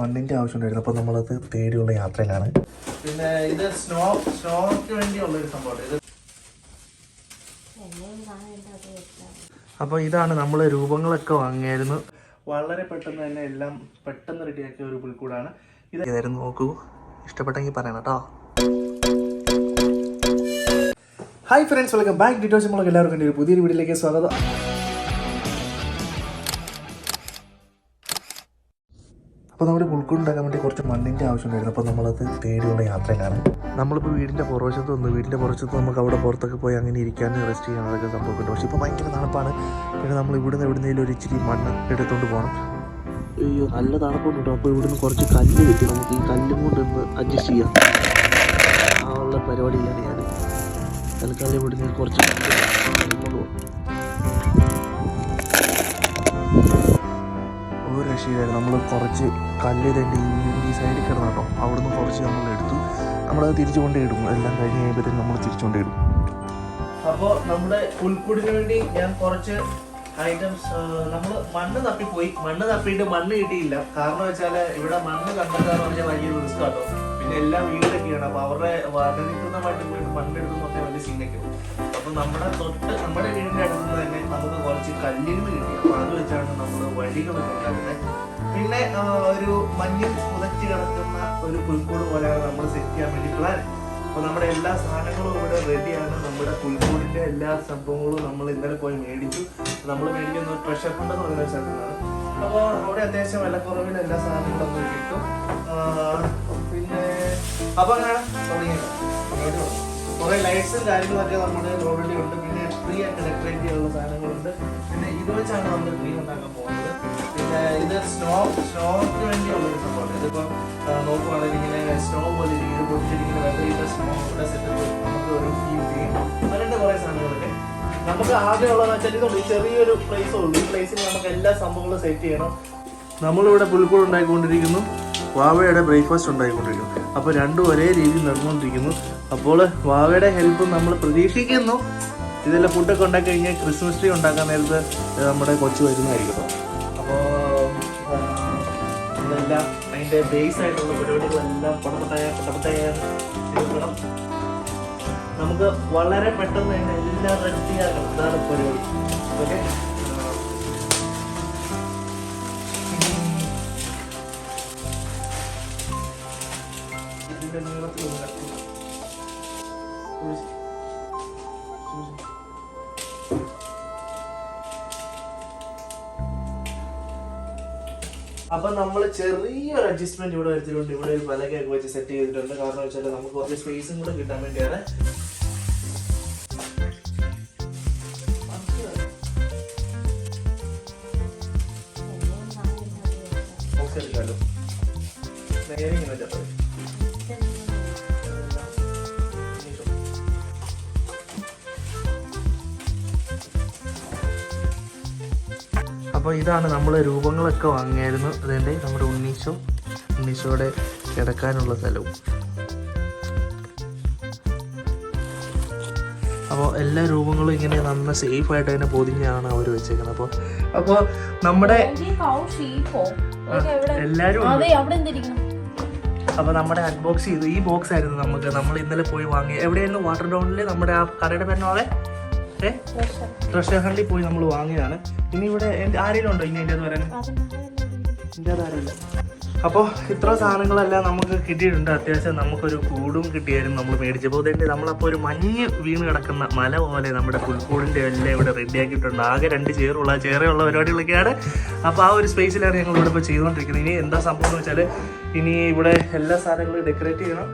മണ്ണിന്റെ ആവശ്യമുണ്ടായിരുന്നു. അപ്പോൾ നമ്മളത് തേടിയുള്ള യാത്രയിലാണ്. പിന്നെ ഇത് സ്നോ സ്നോക്ക് വേണ്ടിയുള്ള ഒരു സംഭവം അപ്പോൾ ഇതാണ് നമ്മൾ രൂപങ്ങളൊക്കെ വാങ്ങിയായിരുന്നു. വളരെ പെട്ടെന്ന് തന്നെ എല്ലാം പെട്ടെന്ന് റെഡിയാക്കിയ ഒരു പുൽക്കൂടാണ്. ഇത് നോക്കൂ. ഇഷ്ടപ്പെട്ടെങ്കിൽ പറയണം കേട്ടോ. ഹായ് ഫ്രണ്ട്സ് വെൽക്കം ബാക്ക് ഡീറ്റോസ് നമ്മളൊക്കെ എല്ലാവർക്കും എന്റെ ഒരു പുതിയൊരു വീഡിയോയിലേക്ക് സ്വാഗതം. അപ്പോൾ നമ്മുടെ പുൽക്കൂട് ഉണ്ടാക്കാൻ വേണ്ടി കുറച്ച് മണ്ണിന്റെ ആവശ്യമുണ്ടായിരുന്നു. അപ്പോൾ നമ്മളത് തേടിയുള്ള യാത്രയിലാണ്. നമ്മളിപ്പോൾ വീടിന്റെ പുറവശത്ത് വന്നു. വീടിന്റെ പുറവശത്ത് നമുക്ക് അവിടെ പുറത്തൊക്കെ പോയി അങ്ങനെ ഇരിക്കാനും റെസ്റ്റ് ചെയ്യാൻ അതൊക്കെ സംഭവമുണ്ട് പക്ഷേ ഇപ്പോൾ ഭയങ്കര തണുപ്പാണ്. പിന്നെ നമ്മൾ ഇവിടുന്ന് എവിടുന്നേലും ഒരു ഇച്ചിരി മണ്ണ് എടുത്തുകൊണ്ട് പോകണം അയ്യോ നല്ല തണുപ്പുണ്ട് കേട്ടോ. അപ്പോൾ ഇവിടുന്ന് കുറച്ച് കല്ല് കിട്ടി. നമുക്ക് ഈ കല്ലും കൊണ്ടൊന്ന് അഡ്ജസ്റ്റ് ചെയ്യാം. ആ ഉള്ള പരിപാടിയിലാണ് ഞാൻ. തൽക്കാലം ഇവിടുന്ന് കുറച്ച് കല്ല് കൊണ്ടുപോകും. ഒരു ചെയ്തായിരുന്നു നമ്മൾ കുറച്ച് കല്ല് തന്നെ ഈ സൈഡിൽ കിടന്നു കേട്ടോ അവിടുന്ന് കുറച്ച് നമ്മൾ എടുത്തു. നമ്മളത് തിരിച്ചു കൊണ്ടേ ഇടും. എല്ലാം കഴിഞ്ഞ് കഴിയുമ്പോഴത്തേക്കും നമ്മൾ തിരിച്ചു കൊണ്ടേ ഇടും. അപ്പോൾ നമ്മുടെ പുൽക്കൂടിന് വേണ്ടി ഞാൻ കുറച്ച് ഐറ്റംസ് നമ്മൾ മണ്ണ് തപ്പിപ്പോയി. മണ്ണ് തപ്പിയിട്ട് മണ്ണ് കിട്ടിയില്ല. കാരണം വെച്ചാൽ ഇവിടെ മണ്ണ് കണ്ടെത്താന്ന് പറഞ്ഞാൽ വലിയ റിസ്ക് കേട്ടോ പിന്നെ എല്ലാം വീടൊക്കെയാണ് അപ്പോൾ അവരുടെ വടനിക്കുന്നമായിട്ട് മണ്ണ് മണ്ണെടുത്ത് മൊത്തം വലിയ സീനൊക്കെ അപ്പൊ നമ്മുടെ തൊട്ട് നമ്മുടെ വീടിന്റെ അടുത്ത് തന്നെ നമുക്ക് കുറച്ച് കല്ലുകൾ കിട്ടി. അപ്പൊ അത് വെച്ചാണ് നമ്മൾ വഴികളൊക്കെ ഉണ്ടാക്കുന്നത് പിന്നെ ഒരു മഞ്ഞിൽ പുതച്ച് കിടക്കുന്ന ഒരു പുൽക്കൂട് പോലെയാണ് നമ്മൾ സെറ്റ് ചെയ്യാൻ വേണ്ടി പ്ലാൻ അപ്പൊ നമ്മുടെ എല്ലാ സാധനങ്ങളും ഇവിടെ റെഡിയാണ് നമ്മുടെ പുൽക്കൂടിന്റെ എല്ലാ സംഭവങ്ങളും നമ്മൾ ഇന്നലെ പോയി മേടിച്ചു. നമ്മൾ മേടിക്കുന്ന പ്രഷർ ഫണ്ട് എന്ന് പറയുന്ന സ്ഥലത്താണ് അപ്പൊ അവിടെ അത്യാവശ്യം വിലക്കുറവിൽ എല്ലാ സാധനങ്ങളും കിട്ടും. പിന്നെ അപ്പൊ അങ്ങനെ തുടങ്ങിയത്. കുറെ ലൈറ്റ്സും കാര്യങ്ങളൊക്കെ നമ്മുടെ ഓൾറെഡി ഉണ്ട്. പിന്നെ ഫ്രീ ആയിട്ട് ഡെക്കറേറ്റ് ചെയ്യാനുള്ള സാധനങ്ങളുണ്ട്. പിന്നെ ഇത് വെച്ചാണ് നമ്മൾ ട്രീ ഉണ്ടാക്കാൻ പോകുന്നത്. പിന്നെ ഇത് സ്റ്റോവ് സ്റ്റോവിന് വേണ്ടിയുള്ള ഒരു സംഭവമാണ്. ഇതിപ്പം ആ, നോക്കുവാണെങ്കിൽ ഇങ്ങനെ സ്റ്റോവ് പോലെ ഇരിക്കുന്നത് പൊടിച്ചിരിക്കുന്ന വെള്ളയുടെ സ്നോ ഇവിടെ സെറ്റപ്പ് നമുക്ക് ഒരു ഫീൽ ചെയ്യും. അങ്ങനത്തെ കുറേ സാധനങ്ങളൊക്കെ. നമുക്ക് ആകെയുള്ളതെന്ന് വെച്ചാൽ ഈ ചെറിയൊരു പ്ലേസേ ഉള്ളൂ ഈ പ്ലേസിൽ നമുക്ക് എല്ലാ സംഭവങ്ങളും സെറ്റ് ചെയ്യണം. നമ്മളിവിടെ പുൽക്കൂട് ഉണ്ടാക്കിക്കൊണ്ടിരിക്കുന്നു വാവയുടെ ബ്രേക്ക്ഫാസ്റ്റ് ഉണ്ടായിക്കൊണ്ടിരിക്കുന്നു. അപ്പോൾ രണ്ടും ഒരേ രീതിയിൽ നടന്നുകൊണ്ടിരിക്കുന്നു. അപ്പോൾ വാവയുടെ ഹെൽപ്പ് നമ്മൾ പ്രതീക്ഷിക്കുന്നു. ഇതെല്ലാം ഫുഡൊക്കെ ഉണ്ടാക്കി കഴിഞ്ഞാൽ ക്രിസ്മസ് ട്രീ ഉണ്ടാക്കാൻ നേരത്ത് നമ്മുടെ കൊച്ചു വരുന്നതായിരിക്കും അപ്പോൾ. അതിന്റെ ബേസ് ആയിട്ടുള്ള പരിപാടികളെല്ലാം നമുക്ക് വളരെ പെട്ടെന്ന് തന്നെ എല്ലാം റെഡിയാക്കണം അതാണ് പരിപാടി. ഓക്കെ അപ്പൊ നമ്മൾ ചെറിയൊരു അഡ്ജസ്റ്റ്മെന്റ് ഇവിടെ വരുത്തിയിട്ടുണ്ട്. ഇവിടെ ഒരു പലകയൊക്കെ വെച്ച് സെറ്റ് ചെയ്തിട്ടുണ്ട്. കാരണം വെച്ചാൽ നമുക്ക് കുറച്ച് സ്പേസും കൂടെ കിട്ടാൻ വേണ്ടിയാണ് അപ്പോൾ ഇതാണ് നമ്മൾ രൂപങ്ങളൊക്കെ വാങ്ങിയായിരുന്നു. അതിന്റെ നമ്മുടെ ഉണ്ണീശോ. ഉണ്ണീശോയുടെ കിടക്കാനുള്ള സ്ഥലവും. അപ്പോൾ എല്ലാ രൂപങ്ങളും ഇങ്ങനെ നന്ന സേഫ് ആയിട്ട് തന്നെ പൊതിഞ്ഞാണ് അവർ വെച്ചേക്കുന്നത്. അപ്പോൾ അപ്പോൾ നമ്മുടെ എല്ലാവരും അപ്പോൾ നമ്മുടെ അൺബോക്സ് ചെയ്തു. ഈ ബോക്സ് ആയിരുന്നു നമുക്ക്. നമ്മൾ ഇന്നലെ പോയി വാങ്ങി എവിടെയായിരുന്നു? വാട്ടർ ഡൗണിൽ നമ്മുടെ ആ കടയുടെ ഏ ട്രഷർ ഹണ്ടിൽ പോയി നമ്മൾ വാങ്ങിയതാണ്. ഇനി ഇവിടെ ആരെങ്കിലും ഉണ്ടോ ഇനി എന്റെ വരാൻ? എന്റെ ആരില്ല അപ്പോൾ ഇത്ര സാധനങ്ങളെല്ലാം നമുക്ക് കിട്ടിയിട്ടുണ്ട്. അത്യാവശ്യം നമുക്കൊരു കൂടും കിട്ടിയായിരുന്നു നമ്മൾ മേടിച്ചപ്പോൾ തന്നെ നമ്മളപ്പോൾ ഒരു മഞ്ഞ് വീണ് കിടക്കുന്ന മല പോലെ നമ്മുടെ പുൽക്കൂടിന്റെ എല്ലാം ഇവിടെ റെഡിയാക്കിയിട്ടുണ്ട് ആകെ രണ്ട് ചെയറുള്ള ചെയറുള്ള പരിപാടികളൊക്കെയാണ്. അപ്പോൾ ആ ഒരു സ്പേസിലാണ് ഞങ്ങൾ ഇവിടെ ഇപ്പോൾ ചെയ്തുകൊണ്ടിരിക്കുന്നത്. ഇനി എന്താ സംഭവം എന്ന് വെച്ചാൽ ഇനി ഇവിടെ എല്ലാ സാധനങ്ങളും ഡെക്കറേറ്റ് ചെയ്യണം.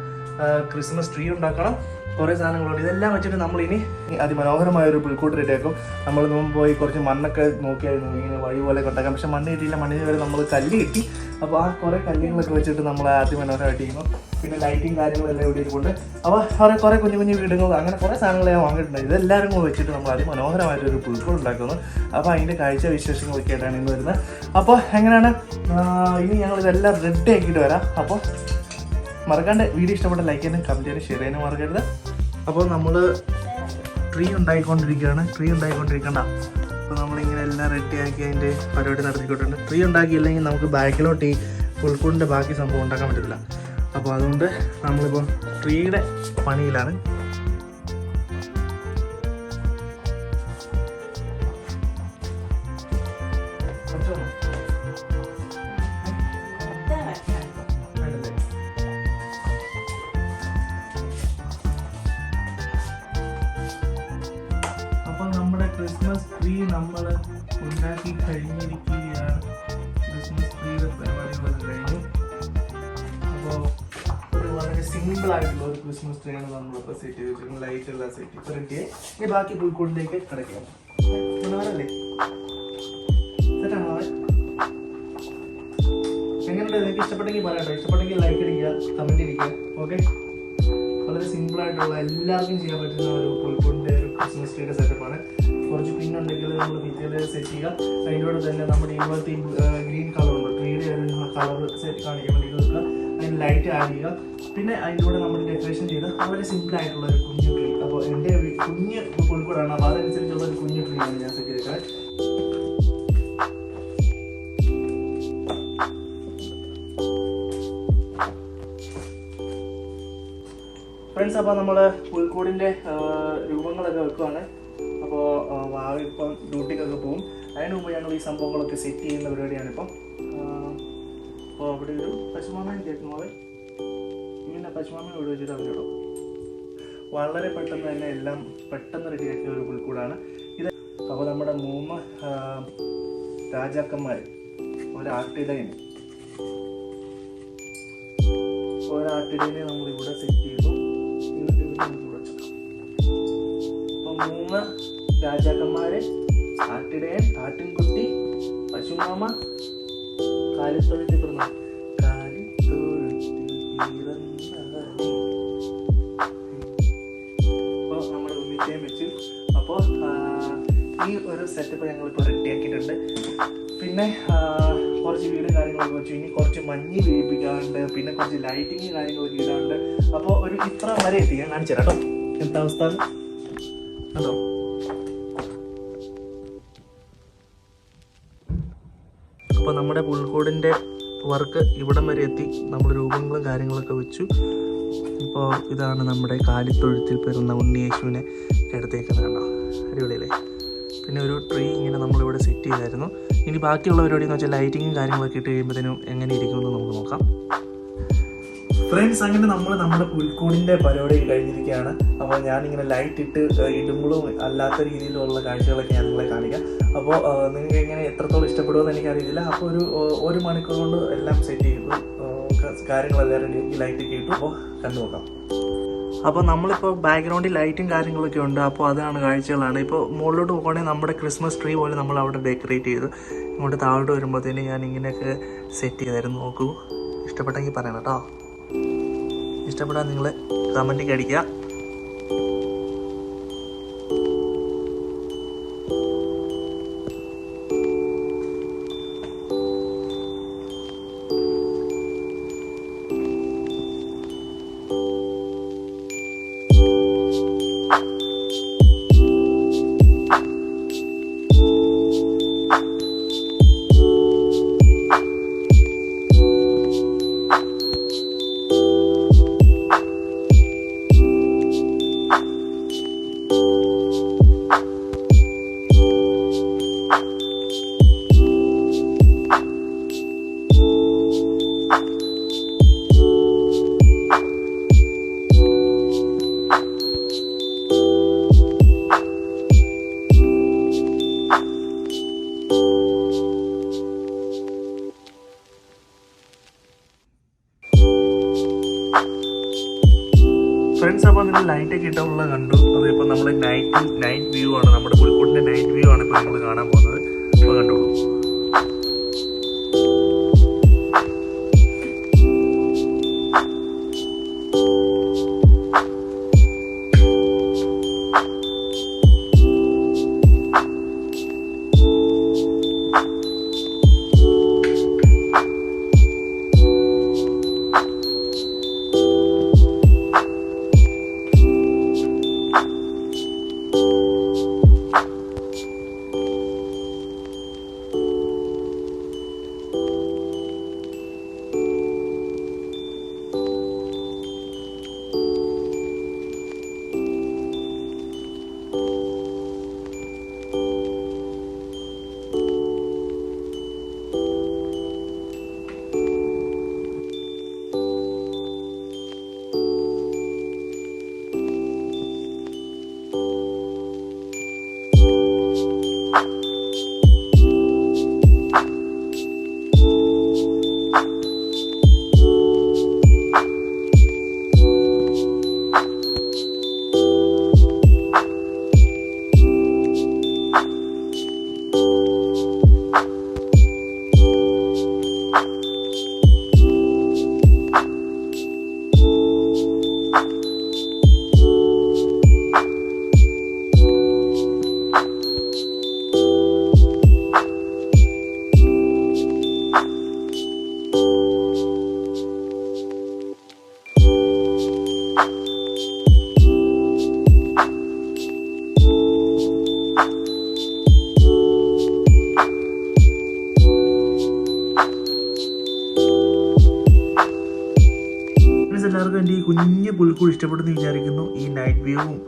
ക്രിസ്മസ് ട്രീ ഉണ്ടാക്കണം. കുറേ സാധനങ്ങളുണ്ട്. ഇതെല്ലാം വെച്ചിട്ട് നമ്മൾ ഇനി അതിമനോഹരമായ ഒരു പുൽക്കൂട്ട് ഇട്ടേക്കും നമ്മൾ മുമ്പ് പോയി കുറച്ച് മണ്ണൊക്കെ നോക്കിയായിരുന്നു. ഇങ്ങനെ വഴി പോലെ കൊണ്ടാക്കാം പക്ഷെ മണ്ണ് കിട്ടിയില്ല. മണ്ണിന് വരെ നമ്മൾ കല്ല് കിട്ടി. അപ്പോൾ ആ കുറേ കല്ലുകളൊക്കെ വെച്ചിട്ട് നമ്മൾ അതിമനോഹരമായിട്ട് ചെയ്യുന്നു. പിന്നെ ലൈറ്റിംഗ് കാര്യങ്ങളെല്ലാം ഇവിടെ ഇരിപ്പുണ്ട്. അപ്പോൾ കുറേ കുറേ കുഞ്ഞു കുഞ്ഞു വീടുകൾ അങ്ങനെ കുറേ സാധനങ്ങൾ ഞാൻ വാങ്ങിയിട്ടുണ്ട്. ഇതെല്ലാവരും കൂടെ വെച്ചിട്ട് നമ്മൾ അതിമനോഹരമായിട്ട് ഒരു പുൽക്കൂട് ഉണ്ടാക്കുന്നു. അപ്പോൾ അതിന്റെ കാഴ്ച വിശേഷങ്ങളൊക്കെ ആയിട്ടാണ് ഇന്ന് വരുന്നത്. അപ്പോൾ എങ്ങനെയാണ്? ഇനി ഞങ്ങൾ ഇതെല്ലാം റെഡി ആക്കിയിട്ട് വരാം. അപ്പോൾ മറക്കാണ്ട് വീഡിയോ ഇഷ്ടപ്പെട്ട ലൈക്ക് ചെയ്യാനും കമന്റ് ചെയ്യാനും ഷെയർ ചെയ്യാനും മറക്കരുത്. അപ്പോൾ നമ്മൾ ട്രീ ഉണ്ടായിക്കൊണ്ടിരിക്കുകയാണ്. ട്രീ ഉണ്ടായിക്കൊണ്ടിരിക്കണ്ട. അപ്പോൾ നമ്മളിങ്ങനെ എല്ലാം റെഡി ആക്കി അതിന്റെ പരിപാടി നടത്തിക്കൊണ്ടിട്ടുണ്ട്. ട്രീ ഉണ്ടാക്കിയില്ലെങ്കിൽ നമുക്ക് ബാക്കിലോട്ട് ഈ പുൽക്കൂടിന്റെ ബാക്കി സംഭവം ഉണ്ടാക്കാൻ പറ്റത്തില്ല. അപ്പോൾ അതുകൊണ്ട് നമ്മളിപ്പോൾ ട്രീയുടെ പണിയിലാണ്. ക്രിസ്മസ് ട്രീ നമ്മൾ ഉണ്ടാക്കി കഴിഞ്ഞിരിക്കുകയാണ്. ക്രിസ്മസ് ട്രീയുടെ പരിപാടികളൊക്കെ കഴിഞ്ഞു. അപ്പോൾ ഒരു വളരെ സിമ്പിൾ ആയിട്ടുള്ള ഒരു ക്രിസ്മസ് ട്രീ ആണ് നമ്മളിപ്പോൾ സെറ്റ് ചെയ്ത് വെച്ചിരിക്കുന്നത്. ലൈറ്റ് എല്ലാം സെറ്റ് ചെയ്ത് റെഡിയായി ഇനി ബാക്കി പുൽക്കൂടിലേക്ക് കിടക്കാം. മനോഹരല്ലേ എങ്ങനെയുണ്ട്? നിങ്ങൾക്ക് ഇഷ്ടപ്പെട്ടെങ്കിൽ പറയട്ടോ ഇഷ്ടപ്പെട്ടെങ്കിൽ ലൈക്ക് അടിക്കുക കമന്റ് ഇരിക്കുക ഓക്കെ വളരെ സിമ്പിൾ ആയിട്ടുള്ള എല്ലാവർക്കും ചെയ്യാൻ പറ്റുന്ന ഒരു പുൽക്കൂടിന്റെ ഒരു ക്രിസ്മസ് ട്രീയുടെ സെറ്റപ്പാണ് കുറച്ച് പിന്നുണ്ടെങ്കിൽ നമ്മൾ ഭിത്തിയിൽ സെറ്റ് ചെയ്യുക. അതിന്റെ കൂടെ തന്നെ നമ്മുടെ ഇതുപോലത്തെ ഗ്രീൻ കളർ ഉണ്ട്. ട്രീയുടെ ഒരു കളർ സെറ്റ് കാണിക്കാൻ വേണ്ടി വെക്കുക അതിന് ലൈറ്റ് ആഡ് ചെയ്യുക. പിന്നെ അതിന്റെ കൂടെ നമ്മൾ ഡെക്കറേഷൻ ചെയ്ത് വളരെ സിമ്പിൾ ആയിട്ടുള്ള ഒരു കുഞ്ഞു ട്രീ അപ്പോൾ എന്റെ കുഞ്ഞ് കോഴിക്കോടാണ്. അപ്പോൾ അതനുസരിച്ചുള്ള ഒരു കുഞ്ഞു ട്രീ ആണ് ഞാൻ സെറ്റ് ചെയ്തേക്കാൻ ഫ്രണ്ട്സ് അപ്പോൾ നമ്മൾ പുൽക്കൂടിന്റെ രൂപങ്ങളൊക്കെ വെക്കുവാണ്. അപ്പോൾ വാവി ഇപ്പം ഡ്യൂട്ടിക്കൊക്കെ പോകും അതിന് മുമ്പ് ഞങ്ങൾ ഈ സംഭവങ്ങളൊക്കെ സെറ്റ് ചെയ്യുന്ന പരിപാടിയാണ് ഇപ്പം. അപ്പോൾ അവിടെ ഒരു പശുമാമയും കേൾക്കുന്നു അവൻ ഇങ്ങനെ പശുമാമയും ഇവിടെ വെച്ചിട്ട് അവരോടോ വളരെ പെട്ടെന്ന് തന്നെ എല്ലാം പെട്ടെന്ന് റെഡിയാക്കിയ ഒരു പുൽക്കൂടാണ്. ഇത് അപ്പോൾ നമ്മുടെ മൂന്ന് രാജാക്കന്മാർ ഒരാട്ടിടയൻ ഒരാട്ടിടയനെ നമ്മൾ ഇവിടെ സെറ്റ് ചെയ്തു. ഇവിടെ. മൂന്ന് രാജാക്കന്മാരെ ആട്ടിടയൻ ആട്ടിൻകുട്ടി പശുമാമ കാലിത്തൊഴുത്തി പിറന്നു. അപ്പോൾ നമ്മൾ ഒന്നിച്ചേം വെച്ചു. അപ്പോൾ ഈ ഒരു സെറ്റപ്പ് ഞങ്ങളിപ്പോൾ റെഡി ആക്കിയിട്ടുണ്ട്. പിന്നെ കുറച്ച് വീടും കാര്യങ്ങളൊക്കെ വെച്ചു. ഇനി കുറച്ച് മഞ്ഞ് വീഴിപ്പിക്കാറുണ്ട് പിന്നെ കുറച്ച് ലൈറ്റിങ് കാര്യങ്ങളൊക്കെ ഇടാറുണ്ട് അപ്പോൾ ഒരു ഇത്ര വരെ എത്തി ഞാൻ കാണിച്ചു കേട്ടോ. എന്താ അവസ്ഥ? അതോ അപ്പോൾ നമ്മുടെ പുൽക്കൂടിന്റെ വർക്ക് ഇവിടം വരെ എത്തി. നമ്മൾ രൂപങ്ങളും കാര്യങ്ങളൊക്കെ വെച്ചു. ഇപ്പോൾ ഇതാണ് നമ്മുടെ കാലിത്തൊഴുത്തിൽ പെരുന്ന ഉണ്ണിയേശുവിനെ കിടത്തേക്കുന്നത് കണ്ടോ? അടിപൊളിയല്ലേ? പിന്നെ ഒരു ട്രീ ഇങ്ങനെ നമ്മളിവിടെ സെറ്റ് ചെയ്തായിരുന്നു. ഇനി ബാക്കിയുള്ള പരിപാടി എന്ന് വെച്ചാൽ ലൈറ്റിങ്ങും കാര്യങ്ങളൊക്കെ ഇട്ട് കഴിയുമ്പോഴത്തേനും എങ്ങനെ ഇരിക്കുമെന്ന് നമുക്ക് നോക്കാം. ഫ്രണ്ട്സ് അങ്ങനെ നമ്മൾ നമ്മുടെ പുൽക്കൂടിന്റെ പരിപാടി കഴിഞ്ഞിരിക്കുകയാണ്. അപ്പോൾ ഞാനിങ്ങനെ ലൈറ്റ് ഇട്ട് ഇടുമ്പോഴും അല്ലാത്ത രീതിയിലുള്ള കാഴ്ചകളൊക്കെ ഞാൻ നിങ്ങളെ കാണിക്കാം. അപ്പോൾ നിങ്ങൾക്ക് എങ്ങനെ എത്രത്തോളം ഇഷ്ടപ്പെടുമെന്ന് എനിക്കറിയില്ല അപ്പോൾ ഒരു ഒരു മണിക്കൂർ കൊണ്ട് എല്ലാം സെറ്റ് ചെയ്തു കാര്യങ്ങളെല്ലാവരും കാര്യങ്ങളെല്ലാം റെഡി ലൈറ്റ് ഒക്കെ ഇട്ടു. അപ്പോൾ കണ്ടു നോക്കാം. അപ്പോൾ നമ്മളിപ്പോൾ ബാക്ക്ഗ്രൗണ്ടിൽ ലൈറ്റും കാര്യങ്ങളൊക്കെ ഉണ്ട്. അപ്പോൾ അതാണ് കാഴ്ചകളാണ്. ഇപ്പോൾ മുകളിലോട്ട് പോകുകയാണെങ്കിൽ നമ്മുടെ ക്രിസ്മസ് ട്രീ പോലെ നമ്മൾ അവിടെ ഡെക്കറേറ്റ് ചെയ്തു ഇങ്ങോട്ട് താഴോട്ട് വരുമ്പോഴത്തേന് ഞാൻ ഇങ്ങനെയൊക്കെ സെറ്റ് ചെയ്തായിരുന്നു. നോക്കൂ. ഇഷ്ടപ്പെട്ടെങ്കിൽ പറയണം കേട്ടോ. ഇഷ്ടപ്പെടാൻ നിങ്ങൾ കമന്റ് അടിക്കുക.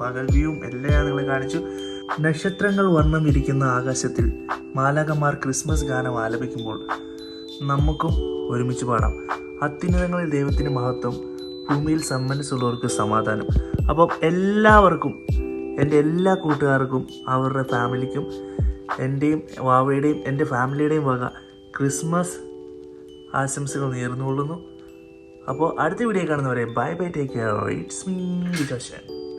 നൈറ്റ് വ്യൂവും പകൽ വ്യൂവും എല്ലാം ഞങ്ങൾ കാണിച്ചു. നക്ഷത്രങ്ങൾ വർണം ഇരിക്കുന്ന ആകാശത്തിൽ മാലാകമാർ ക്രിസ്മസ് ഗാനം ആലപിക്കുമ്പോൾ നമുക്കും ഒരുമിച്ച് പാടാം. അത്യുന്നതങ്ങളിൽ ദൈവത്തിന് മഹത്വം ഭൂമിയിൽ സമ്മനസ്സുള്ളവർക്ക് സമാധാനം. അപ്പം എല്ലാവർക്കും എന്റെ എല്ലാ കൂട്ടുകാർക്കും അവരുടെ ഫാമിലിക്കും എന്റെയും വാവയുടെയും എന്റെ ഫാമിലിയുടെയും വക ക്രിസ്മസ് ആശംസകൾ നേർന്നുകൊള്ളുന്നു. അപ്പോൾ അടുത്ത വീഡിയോ കാണുന്നവരെ bye bye take care it's me Vikashan.